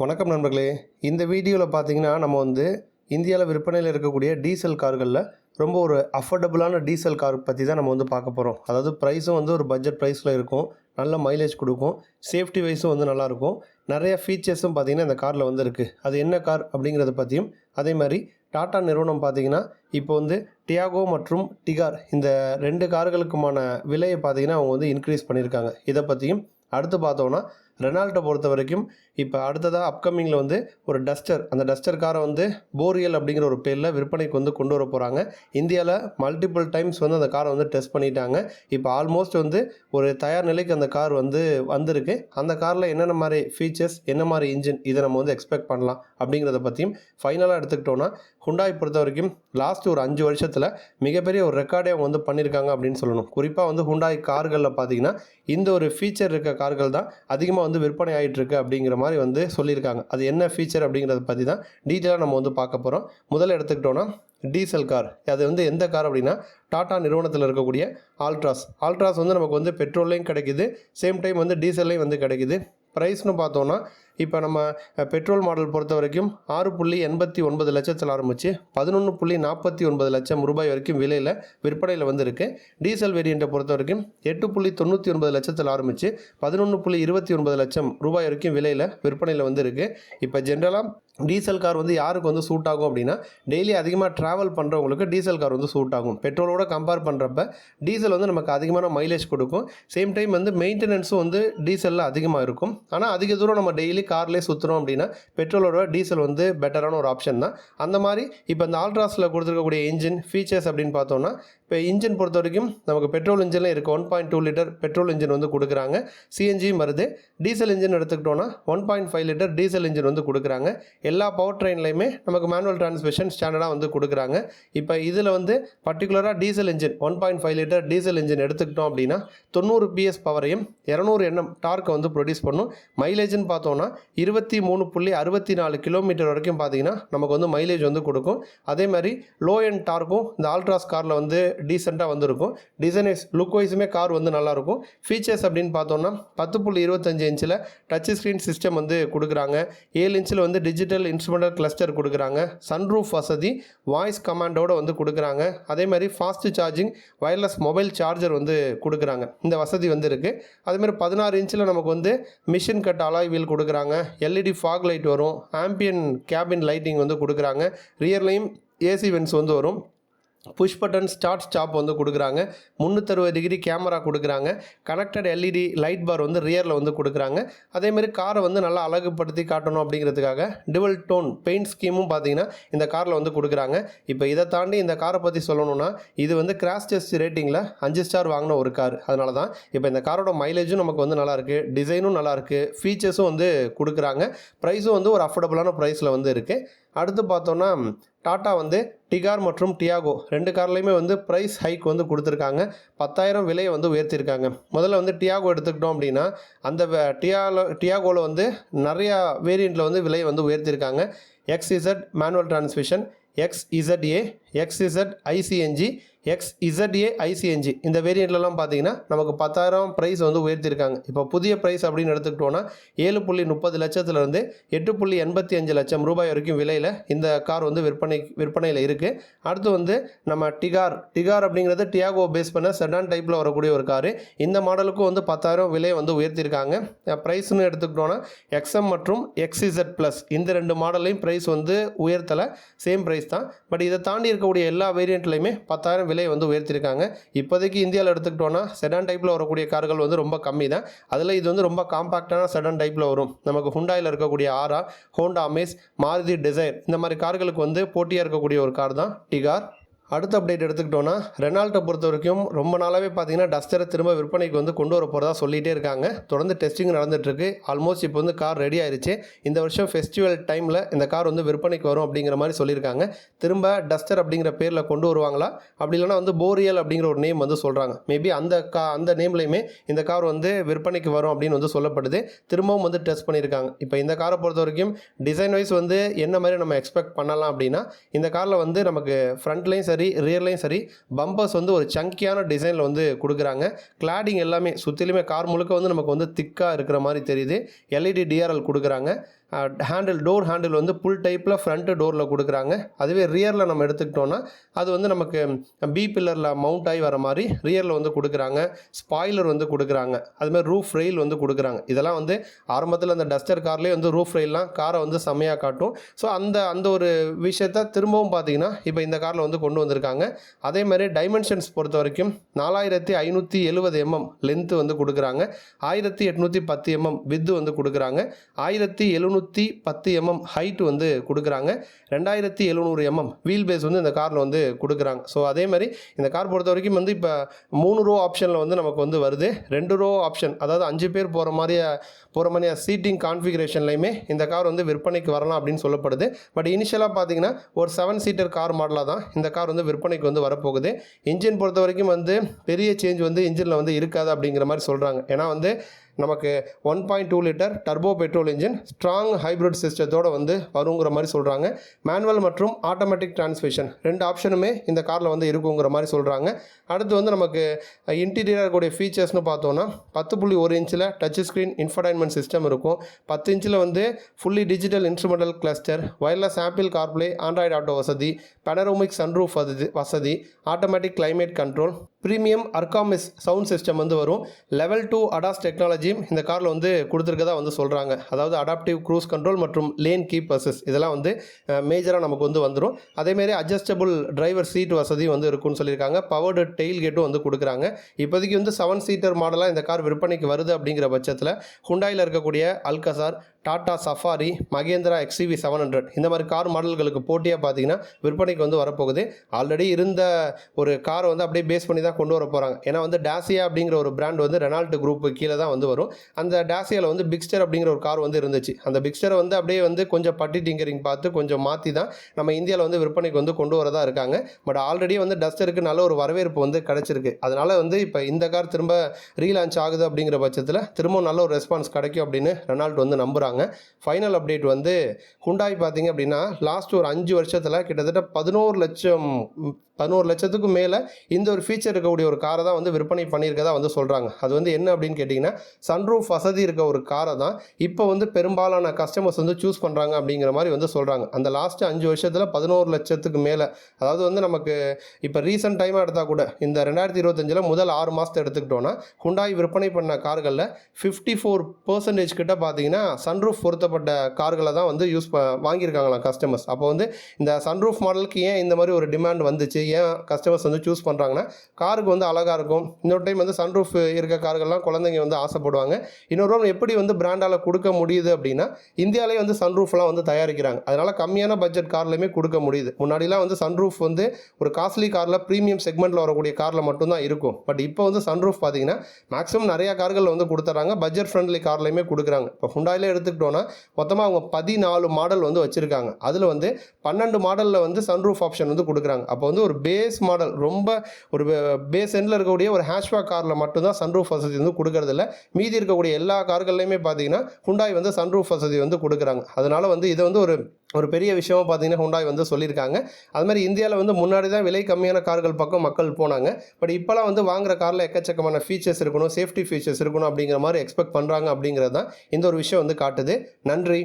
வணக்கம் நண்பர்களே. இந்த வீடியோவில் பார்த்தீங்கன்னா நம்ம வந்து இந்தியாவில் விற்பனையில் இருக்கக்கூடிய டீசல் கார்களில் ரொம்ப ஒரு அஃபோர்டபுளான டீசல் கார் பற்றி தான் நம்ம வந்து பார்க்க போகிறோம் அதாவது ப்ரைஸும் வந்து ஒரு பட்ஜெட் ப்ரைஸில் இருக்கும். நல்ல மைலேஜ் கொடுக்கும். சேஃப்டி வைஸும் வந்து நல்லாயிருக்கும் நிறைய ஃபீச்சர்ஸும் பார்த்தீங்கன்னா இந்த காரில் வந்து இருக்குது அது என்ன கார் அப்படிங்கிறத பற்றியும் அதே மாதிரி டாடா நிறுவனம் பார்த்தீங்கன்னா இப்போ வந்து டியாகோ மற்றும் டிகார் இந்த ரெண்டு கார்களுக்குமான விலையை பார்த்தீங்கன்னா அவங்க வந்து இன்க்ரீஸ் பண்ணியிருக்காங்க இதை பற்றியும் அடுத்து பார்த்தோன்னா ரெனால்ட்டை பொறுத்த வரைக்கும் இப்போ அடுத்ததாக அப்கமிங்கில் வந்து ஒரு டஸ்டர் அந்த டஸ்டர் காரை வந்து போரியல் அப்படிங்கிற ஒரு பேரில் விற்பனைக்கு வந்து கொண்டு வர போகிறாங்க இந்தியாவில் மல்டிபிள் டைம்ஸ் வந்து அந்த காரை வந்து டெஸ்ட் பண்ணிட்டாங்க. இப்போ ஆல்மோஸ்ட் வந்து ஒரு தயார் நிலைக்கு அந்த கார் வந்து வந்திருக்கு. அந்த காரில் என்னென்ன மாதிரி ஃபீச்சர்ஸ் என்ன மாதிரி இன்ஜின் இதை நம்ம வந்து எக்ஸ்பெக்ட் பண்ணலாம் அப்படிங்கிறத பற்றியும் ஃபைனலாக எடுத்துக்கிட்டோன்னா ஹுண்டாய் பொறுத்த வரைக்கும் லாஸ்ட் ஒரு அஞ்சு வருஷத்தில் மிகப்பெரிய ஒரு ரெக்கார்டே அவங்க வந்து பண்ணியிருக்காங்க அப்படின்னு சொல்லணும். குறிப்பாக வந்து ஹுண்டாய் கார்களில் பார்த்தீங்கன்னா இந்த ஒரு ஃபீச்சர் இருக்க கார்கள் தான் அதிகமாக வந்து விற்பனை ஆகிட்டு இருக்கு அப்படிங்கிற மாதிரி வந்து சொல்லியிருக்காங்க. அது என்ன ஃபீச்சர் அப்படிங்கிறத பற்றி தான் டீட்டெயிலாக நம்ம வந்து பார்க்க போகிறோம் முதல்ல எடுத்துக்கிட்டோன்னா டீசல் கார் அது வந்து எந்த கார் அப்படின்னா டாடா நிறுவனத்தில் இருக்கக்கூடிய ஆல்ட்ராஸ் ஆல்ட்ராஸ் வந்து நமக்கு வந்து பெட்ரோல்லையும் கிடைக்குது. சேம் டைம் வந்து டீசல்லையும் வந்து கிடைக்குது. ப்ரைஸ்னு பார்த்தோன்னா இப்போ நம்ம பெட்ரோல் மாடல் பொறுத்த வரைக்கும் ஆறு புள்ளி எண்பத்தி ஒன்பது லட்சத்தில் ஆரம்பித்து பதினொன்று புள்ளி நாற்பத்தி ஒன்பது லட்சம் ரூபாய் வரைக்கும் விலையில் விற்பனையில் வந்திருக்கு. டீசல் வேரியண்ட்டை பொறுத்த வரைக்கும் எட்டு புள்ளி தொண்ணூற்றி ஒன்பது லட்சத்தில் ஆரம்பித்து பதினொன்று புள்ளி இருபத்தி ஒன்பது லட்சம் ரூபாய் வரைக்கும் விலையில் விற்பனையில் வந்திருக்கு. இப்போ ஜென்ரலாக டீசல் கார் வந்து யாருக்கு வந்து சூட் ஆகும் அப்படின்னா டெய்லி அதிகமாக ட்ராவல் பண்ணுறவங்களுக்கு டீசல் கார் வந்து சூட் ஆகும். பெட்ரோலோட கம்பேர் பண்ணுறப்ப டீசல் வந்து நமக்கு அதிகமான மைலேஜ் கொடுக்கும். சேம் டைம் வந்து மெயின்டெனன்ஸும் வந்து டீசலில் அதிகமாக இருக்கும். ஆனால் அதிக தூரம் நம்ம டெய்லி கார்லேயே சுற்றுறோம் அப்படின்னா பெட்ரோலோட டீசல் வந்து பெட்டரான ஒரு ஆப்ஷன் தான். அந்த மாதிரி இப்போ இந்த ஆல்ட்ராஸில் கொடுத்துருக்கக்கூடிய இன்ஜின் ஃபீச்சர்ஸ் அப்படின்னு பார்த்தோம்னா இப்போ இன்ஜின் பொறுத்த வரைக்கும் நமக்கு பெட்ரோல் இன்ஜினில் இருக்குது one point two litre petrol engine வந்து கொடுக்குறாங்க. சிஎன்ஜியும் வருது. டீசல் இன்ஜின் எடுத்துக்கிட்டோன்னா one point five litre diesel engine வந்து கொடுக்குறாங்க. எல்லா பவர் ட்ரெயின்லையுமே நமக்கு மேனுவல் டிரான்ஸ்மிஷன் ஸ்டாண்டர்டாக வந்து கொடுக்குறாங்க. இப்போ இதில் வந்து பர்டிகுலராக diesel engine one point five litre diesel engine எடுத்துக்கிட்டோம் அப்படின்னா தொண்ணூறு பிஎஸ் பவரையும் இரநூறு எண்ணம் டார்க்கை வந்து ப்ரொடியூஸ் பண்ணும். மைலேஜ்னு பார்த்தோன்னா இருபத்தி மூணு புள்ளி அறுபத்தி நாலு கிலோமீட்டர் வரைக்கும் பார்த்தீங்கன்னா நமக்கு வந்து மைலேஜ் வந்து கொடுக்கும். அதே மாதிரி லோ அண்ட் டார்க்கும் இந்த ஆல்ட்ராஸ் காரில் வந்து டீசெண்டாக வந்துருக்கும். டிசைன் லுக் வைஸுமே கார் வந்து நல்லாயிருக்கும் ஃபீச்சர்ஸ் அப்படின்னு பார்த்தோன்னா பத்து புள்ளி இருபத்தஞ்சு இன்ச்சில் டச் ஸ்க்ரீன் சிஸ்டம் வந்து கொடுக்குறாங்க. ஏழு இன்ச்சில் வந்து டிஜிட்டல் இன்ஸ்ட்ருமெண்டல் கிளஸ்டர் கொடுக்குறாங்க. சன்ரூஃப் வசதி வாய்ஸ் கமாண்டோட வந்து கொடுக்குறாங்க. அதே மாதிரி fast charging wireless mobile charger வந்து கொடுக்குறாங்க. இந்த வசதி வந்து இருக்குது அதேமாதிரி பதினாறு இன்ச்சில் நமக்கு வந்து மிஷின் கட் அலாய் வீல் கொடுக்குறாங்க. எல்இடி ஃபாக் லைட் வரும். ஆம்பியன் கேபின் லைட்டிங் வந்து கொடுக்குறாங்க. ரியர்லையும் ஏசி வென்ஸ் வந்து வரும். புஷ் பட்டன் ஸ்டார்ட் ஸ்டாப் வந்து கொடுக்குறாங்க. முந்நூற்றறுபது டிகிரி கேமரா கொடுக்குறாங்க. கனெக்டட் எல்இடி லைட் பார் வந்து ரியரில் வந்து கொடுக்குறாங்க. அதேமாரி காரை வந்து நல்லா அழகுப்படுத்தி காட்டணும் அப்படிங்கிறதுக்காக டிவல் டோன் பெயிண்ட் ஸ்கீமும் பார்த்தீங்கன்னா இந்த காரில் வந்து கொடுக்குறாங்க. இப்போ இதை தாண்டி இந்த காரை பற்றி சொல்லணும்னா இது வந்து கிராஷ் டெஸ்ட் ரேட்டிங்கில் அஞ்சு ஸ்டார் வாங்கின ஒரு கார் அதனால தான் இப்போ இந்த காரோட மைலேஜும் நமக்கு வந்து நல்லாயிருக்கு டிசைனும் நல்லாயிருக்கு ஃபீச்சர்ஸும் வந்து கொடுக்குறாங்க. ப்ரைஸும் வந்து ஒரு அஃபோர்டபுளான ப்ரைஸில் வந்து இருக்குது அடுத்து பார்த்தோன்னா டாட்டா வந்து டிகார் மற்றும் டியாகோ ரெண்டு கார்லேயுமே வந்து ப்ரைஸ் ஹைக் வந்து கொடுத்துருக்காங்க. பத்தாயிரம் விலையை வந்து உயர்த்தியிருக்காங்க. முதல்ல வந்து டியாகோ எடுத்துக்கிட்டோம் அப்படின்னா அந்த டியாலோ டியாகோவில் வந்து நிறையா வேரியண்ட்டில் வந்து விலையை வந்து உயர்த்தியிருக்காங்க. எக்ஸ்இசட் மேனுவல் டிரான்ஸ்மிஷன் ஏ எக்ஸ்இசட் ஐசிஎன்ஜி எக்ஸ்இசட்ஏ ஐசிஎன்ஜி இந்த வேரியண்ட்லலாம் பார்த்தீங்கன்னா நமக்கு பத்தாயிரம் ப்ரைஸ் வந்து உயர்த்தியிருக்காங்க. இப்போ புதிய ப்ரைஸ் அப்படின்னு எடுத்துக்கிட்டோன்னா ஏழு புள்ளி முப்பது லட்சத்துலேருந்து எட்டு புள்ளி எண்பத்தி அஞ்சு லட்சம் ரூபாய் வரைக்கும் விலையில் இந்த கார் வந்து விற்பனை விற்பனையில் இருக்குது அடுத்து வந்து நம்ம டிகார் டிகார் அப்படிங்கிறது டியாகோ பேஸ் பண்ண செடான் டைப்பில் வரக்கூடிய ஒரு காரு இந்த மாடலுக்கும் வந்து பத்தாயிரம் விலையை வந்து உயர்த்தியிருக்காங்க. ப்ரைஸ்னு எடுத்துக்கிட்டோன்னா எக்ஸ்எம் மற்றும் எக்ஸ்இசட் ப்ளஸ் இந்த ரெண்டு மாடலையும் ப்ரைஸ் வந்து உயர்த்தலை. சேம் ப்ரைஸ் தான். பட் இதை தாண்டி இருக்க இருக்கக்கூடிய எல்லா வேரியண்ட்லையுமே பத்தாயிரம் விலையை வந்து உயர்த்திருக்காங்க. இப்போதைக்கு இந்தியாவில் எடுத்துக்கிட்டோன்னா செடான் டைப்பில் வரக்கூடிய கார்கள் வந்து ரொம்ப கம்மி தான் அதில் இது வந்து ரொம்ப காம்பாக்டான செடான் டைப்பில் வரும். நமக்கு ஹுண்டாயில் இருக்கக்கூடிய Aura Honda Amaze Maruti Dzire இந்த மாதிரி கார்களுக்கு வந்து போட்டியாக இருக்கக்கூடிய ஒரு கார் தான் டிகார் அடுத்த அப்டேட் எடுத்துக்கிட்டோன்னா ரெனால்ட்டை பொறுத்த வரைக்கும் ரொம்ப நாளாகவே பார்த்தீங்கன்னா டஸ்டரை திரும்ப விற்பனைக்கு வந்து கொண்டு வர போகிறதா சொல்லிகிட்டே இருக்காங்க. தொடர்ந்து டெஸ்டிங் நடந்துட்டுருக்கு ஆல்மோஸ்ட் இப்போ வந்து கார் ரெடி ஆயிருச்சு. இந்த வருஷம் ஃபெஸ்டிவல் டைமில் இந்த கார் வந்து விற்பனைக்கு வரும் அப்படிங்கிற மாதிரி சொல்லியிருக்காங்க. திரும்ப டஸ்டர் அப்படிங்கிற பேரில் கொண்டு வருவாங்களா? அப்படி இல்லைனா வந்து போரியல் அப்படிங்கிற ஒரு நேம் வந்து சொல்கிறாங்க மேபி அந்த கா அந்த நேம்லையுமே இந்த கார் வந்து விற்பனைக்கு வரும் அப்படின்னு வந்து சொல்லப்படுது. திரும்பவும் வந்து டெஸ்ட் பண்ணியிருக்காங்க. இப்போ இந்த காரை பொறுத்த வரைக்கும் டிசைன் வைஸ் வந்து என்ன மாதிரி நம்ம எக்ஸ்பெக்ட் பண்ணலாம் அப்படின்னா இந்த காரில் வந்து நமக்கு ஃப்ரண்ட்லேயும் சரி ரியர்லேயும் சரி பம்பர்ஸ் வந்து ஒரு சங்கியான டிசைனில் வந்து கொடுக்குறாங்க. கிளாடிங் எல்லாமே சுற்றிலுமே கார் முழுக்க வந்து நமக்கு வந்து திக்காக இருக்கிற மாதிரி தெரியுது. எல்இடி டிஆர்எல் கொடுக்குறாங்க. ஹேண்டில் டோர் ஹேண்டில் வந்து புல் டைப்பில் ஃப்ரண்ட்டு டோரில் கொடுக்குறாங்க. அதுவே ரியரில் நம்ம எடுத்துக்கிட்டோன்னா அது வந்து நமக்கு பி பில்லரில் மவுண்ட் ஆகி வர மாதிரி ரியரில் வந்து கொடுக்குறாங்க. ஸ்பாய்லர் வந்து கொடுக்குறாங்க. அதுமாதிரி ரூஃப் ரெயில் வந்து கொடுக்குறாங்க. இதெல்லாம் வந்து ஆரம்பத்தில் அந்த டஸ்டர் கார்லேயே வந்து ரூஃப் ரெயில்லாம் காரை வந்து செம்மையாக காட்டும். ஸோ அந்த அந்த ஒரு விஷயத்த திரும்பவும் பார்த்தீங்கன்னா இப்போ இந்த காரில் வந்து கொண்டு வந்திருக்காங்க. அதே மாதிரி டைமென்ஷன்ஸ் பொறுத்த வரைக்கும் நாலாயிரத்தி ஐநூற்றி எழுபது எம்எம் mm லென்த்து வந்து கொடுக்குறாங்க. ஆயிரத்தி எட்நூற்றி பத்து mm எம்எம் வித்து வந்து கொடுக்குறாங்க. ஆயிரத்தி எழுநூற்றி பத்து எம்எம் ஹைட் வந்து கொடுக்குறாங்க. ரெண்டாயிரத்தி எழுநூறு எம்எம் வீல் பேஸ் வந்து இந்த காரில் வந்து கொடுக்குறாங்க. ஸோ அதே மாதிரி இந்த கார் பொறுத்த வரைக்கும் வந்து இப்போ மூணு ரோ ஆப்ஷனில் வந்து நமக்கு வந்து வருது. ரெண்டு ரோ ஆப்ஷன் அதாவது அஞ்சு பேர் போகிற மாதிரியா போகிற மாதிரியா சீட்டிங் கான்ஃபிகரேஷன்லையுமே இந்த கார் வந்து விற்பனைக்கு வரலாம் அப்படின்னு சொல்லப்படுது. பட் இனிஷியலாக பார்த்தீங்கன்னா ஒரு செவன் சீட்டர் கார் மாடலாக தான் இந்த கார் வந்து விற்பனைக்கு வந்து வரப்போகுது. இன்ஜின் பொறுத்த வரைக்கும் வந்து பெரிய சேஞ்ச் வந்து இன்ஜினில் வந்து இருக்காது அப்படிங்கிற மாதிரி சொல்கிறாங்க ஏன்னா வந்து நமக்கு one point two litre turbo petrol engine strong hybrid சிஸ்டத்தோடு வந்து வருங்கிற மாதிரி சொல்கிறாங்க மேனுவல் மற்றும் ஆட்டோமேட்டிக் டிரான்ஸ்மிஷன் ரெண்டு ஆப்ஷனுமே இந்த காரில் வந்து இருக்குங்கிற மாதிரி சொல்கிறாங்க அடுத்து வந்து நமக்கு இன்டீரியராக இருக்கக்கூடிய ஃபீச்சர்ஸ்னு பார்த்தோன்னா பத்து புள்ளி ஒரு இன்ச்சில் டச் ஸ்க்ரீன் இன்ஃபர்டைன்மெண்ட் சிஸ்டம் இருக்கும். பத்து இன்ச்சில் வந்து fully digital instrumental cluster wireless Apple CarPlay Android Auto வசதி பெனரோமிக் சன்ரூஃப் வசதி வசதி automatic climate control premium Arkamys sound system வந்து வரும். லெவல் டூ அடாஸ் டெக்னாலஜி டெக்னாலஜியும் இந்த காரில் வந்து கொடுத்துருக்கதா வந்து சொல்கிறாங்க அதாவது அடாப்டிவ் க்ரூஸ் கண்ட்ரோல் மற்றும் லேன் கீப் அசஸ் இதெல்லாம் வந்து மேஜராக நமக்கு வந்து வந்துடும் அதேமாரி அட்ஜஸ்டபுள் டிரைவர் சீட் வசதியும் வந்து இருக்கும்னு சொல்லியிருக்காங்க. பவர்டு டெயில் கேட்டும் வந்து கொடுக்குறாங்க. இப்போதைக்கு வந்து செவன் சீட்டர் மாடலாக இந்த கார் விற்பனைக்கு வருது அப்படிங்கிற பட்சத்தில் ஹுண்டாயில் இருக்கக்கூடிய Alcazar Tata Safari Mahindra XUV seven hundred இந்த மாதிரி கார் மாடல்களுக்கு போட்டியாக பார்த்தீங்கன்னா விற்பனைக்கு வந்து வரப்போகுது. ஆல்ரெடி இருந்த ஒரு காரை வந்து அப்படியே பேஸ் பண்ணி தான் கொண்டு வர போகிறாங்க ஏன்னா வந்து டாசியா அப்படிங்கிற ஒரு பிராண்ட் வந்து ரெனால்ட் குரூப் கீழே தான் வந்து வரும். அந்த டாசியாவில் வந்து பிக்ஸ்டர் அப்படிங்கிற ஒரு கார் வந்து இருந்துச்சு. அந்த பிக்ஸ்டரை வந்து அப்படியே வந்து கொஞ்சம் பட்டி டிங்கரிங் பார்த்து கொஞ்சம் மாற்றி தான் நம்ம இந்தியாவில் வந்து விற்பனைக்கு வந்து கொண்டு வரதா இருக்காங்க. பட் ஆல்ரெடி வந்து டஸ்டருக்கு நல்ல ஒரு வரவேற்பு வந்து கிடச்சிருக்கு. அதனால் வந்து இப்போ இந்த கார் திரும்ப ரீலான்ச் ஆகுது அப்படிங்கிற பட்சத்தில் திரும்ப நல்ல ஒரு ரெஸ்பான்ஸ் கிடைக்கும் அப்படின்னு ரெனால்ட் வந்து நம்புகிறாங்க ஃபைனல் அப்டேட் வந்து ஹுண்டாய் பார்த்தீங்க அப்படின்னா லாஸ்ட் ஒரு அஞ்சு வருஷத்தில் கிட்டத்தட்ட பதினோரு லட்சம் பதினோரு லட்சத்துக்கு மேலே இந்த ஒரு ஃபீச்சர் இருக்கக்கூடிய ஒரு காரை தான் வந்து விற்பனை பண்ணியிருக்கதா வந்து சொல்கிறாங்க அது வந்து என்ன அப்படின்னு கேட்டிங்கன்னா சன்ரூஃப் வசதி இருக்க ஒரு காரை தான் இப்போ வந்து பெரும்பாலான கஸ்டமர்ஸ் வந்து சூஸ் பண்ணுறாங்க அப்படிங்கிற மாதிரி வந்து சொல்கிறாங்க அந்த லாஸ்ட்டு அஞ்சு வருஷத்தில் பதினோரு லட்சத்துக்கு மேலே அதாவது வந்து நமக்கு இப்போ ரீசெண்ட் டைமாக எடுத்தால் கூட இந்த ரெண்டாயிரத்தி இருபத்தஞ்சில் முதல் ஆறு மாதத்தை எடுத்துக்கிட்டோன்னா ஹுண்டாய் விற்பனை பண்ண கார்களில் ஃபிஃப்டி ஃபோர் பர்சன்டேஜ் கிட்ட பார்த்தீங்கன்னா சன்ரூஃப் பொருத்தப்பட்ட கார்களை தான் வந்து யூஸ் ப வாங்கியிருக்காங்களாம் கஸ்டமர்ஸ் அப்போ வந்து இந்த சன்ரூஃப் மாடலுக்கு ஏன் இந்த மாதிரி ஒரு டிமாண்ட் வந்துச்சு? ஏன் கஸ்டமர்ஸ் வந்து சூஸ் பண்ணுறாங்கன்னா காருக்கு வந்து அழகாக இருக்கும். இன்னொரு டைம் வந்து சன்ரூஃப் இருக்க கார்கள்லாம் குழந்தைங்க வந்து ஆசைப்படுவாங்க. இன்னொரு எப்படி வந்து பிராண்டால் கொடுக்க முடியுது அப்படின்னா இந்தியாவிலே வந்து சன்ரூஃப்லாம் வந்து தயாரிக்கிறாங்க. அதனால் கம்மியான பட்ஜெட் கார்லையுமே கொடுக்க முடியுது. முன்னாடிலாம் வந்து சன்ரூஃப் வந்து ஒரு காஸ்ட்லி காரில் ப்ரீமியம் செக்மெண்ட்டில் வரக்கூடிய காரில் மட்டும்தான் இருக்கும். பட் இப்போ வந்து சன்ரூஃப் பார்த்தீங்கன்னா மேக்ஸிமம் நிறையா கார்கள் வந்து கொடுத்துட்றாங்க. பட்ஜெட் ஃப்ரெண்ட்லி கார்லையுமே கொடுக்குறாங்க. இப்போ ஹுண்டாயிலே எடுத்துக்கிட்டோன்னா மொத்தமாக அவங்க பதினாலு மாடல் வந்து வச்சுருக்காங்க. அதில் வந்து பன்னெண்டு மாடலில் வந்து சன்ரூஃப் ஆப்ஷன் வந்து கொடுக்குறாங்க. அப்போ வந்து ஒரு ஒரு பேஸ் மாடல் ரொம்ப ஒரு பேஸ் எண்டில் இருக்கக்கூடிய ஒரு ஹேஷ்பேக் காரில் மட்டும்தான் சன்ரூஃப் வசதி வந்து கொடுக்கறதில்ல. மீதி இருக்கக்கூடிய எல்லா கார்கள்லையுமே பார்த்தீங்கன்னா ஹுண்டாய் வந்து சன்ரூஃப் வசதி வந்து கொடுக்குறாங்க. அதனால் வந்து இதை வந்து ஒரு ஒரு பெரிய விஷயமா பார்த்தீங்கன்னா ஹுண்டாய் வந்து சொல்லியிருக்காங்க. அது மாதிரி இந்தியாவில் வந்து முன்னாடி தான் விலை கம்மியான கார்கள் பக்கம் மக்கள் போனாங்க. பட் இப்போலாம் வந்து வாங்குற காரில் எக்கச்சக்கமான ஃபீச்சர்ஸ் இருக்கணும் சேஃப்டி ஃபீச்சர்ஸ் இருக்கணும் அப்படிங்கிற மாதிரி எக்ஸ்பெக்ட் பண்ணுறாங்க அப்படிங்கிறது தான் இந்த ஒரு விஷயம் வந்து காட்டுது. நன்றி.